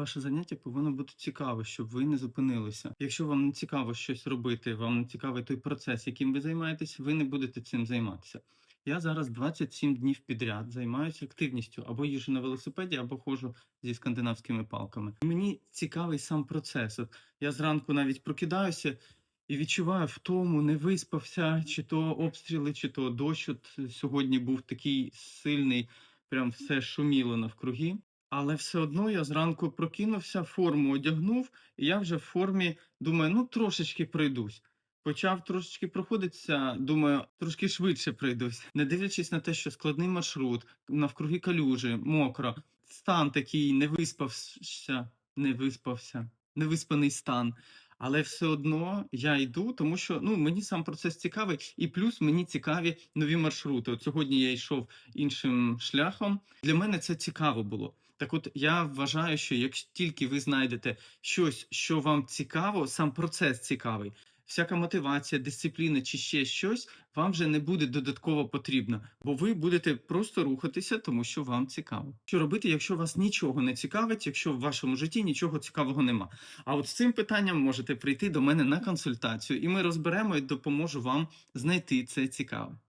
ваше заняття повинно бути цікаве, щоб ви не зупинилися. Якщо вам не цікаво щось робити, вам не цікавий той процес, яким ви займаєтесь, ви не будете цим займатися. Я зараз 27 днів підряд займаюся активністю або їжджу на велосипеді, або ходжу зі скандинавськими палками. Мені цікавий сам процес. От я зранку навіть прокидаюся і відчуваю втому, не виспався, чи то обстріли, чи то дощ. От сьогодні був такий сильний, прям все шуміло навкруги. Але все одно я зранку прокинувся, форму одягнув, і я вже в формі думаю, ну трошечки пройдусь. Почав трошечки проходитися, думаю, трошки швидше пройдусь. Не дивлячись на те, що складний маршрут, навкруги калюжі, мокро, стан такий не виспався, не виспався, невиспаний стан. Але все одно я йду, тому що ну мені сам процес цікавий, і плюс мені цікаві нові маршрути. От сьогодні я йшов іншим шляхом. Для мене це цікаво було. Так, от я вважаю, що якщо тільки ви знайдете щось, що вам цікаво, сам процес цікавий. Всяка мотивація, дисципліна чи ще щось вам вже не буде додатково потрібно, бо ви будете просто рухатися, тому що вам цікаво. Що робити, якщо вас нічого не цікавить, якщо в вашому житті нічого цікавого нема? А от з цим питанням можете прийти до мене на консультацію, і ми розберемо і допоможу вам знайти це цікаве.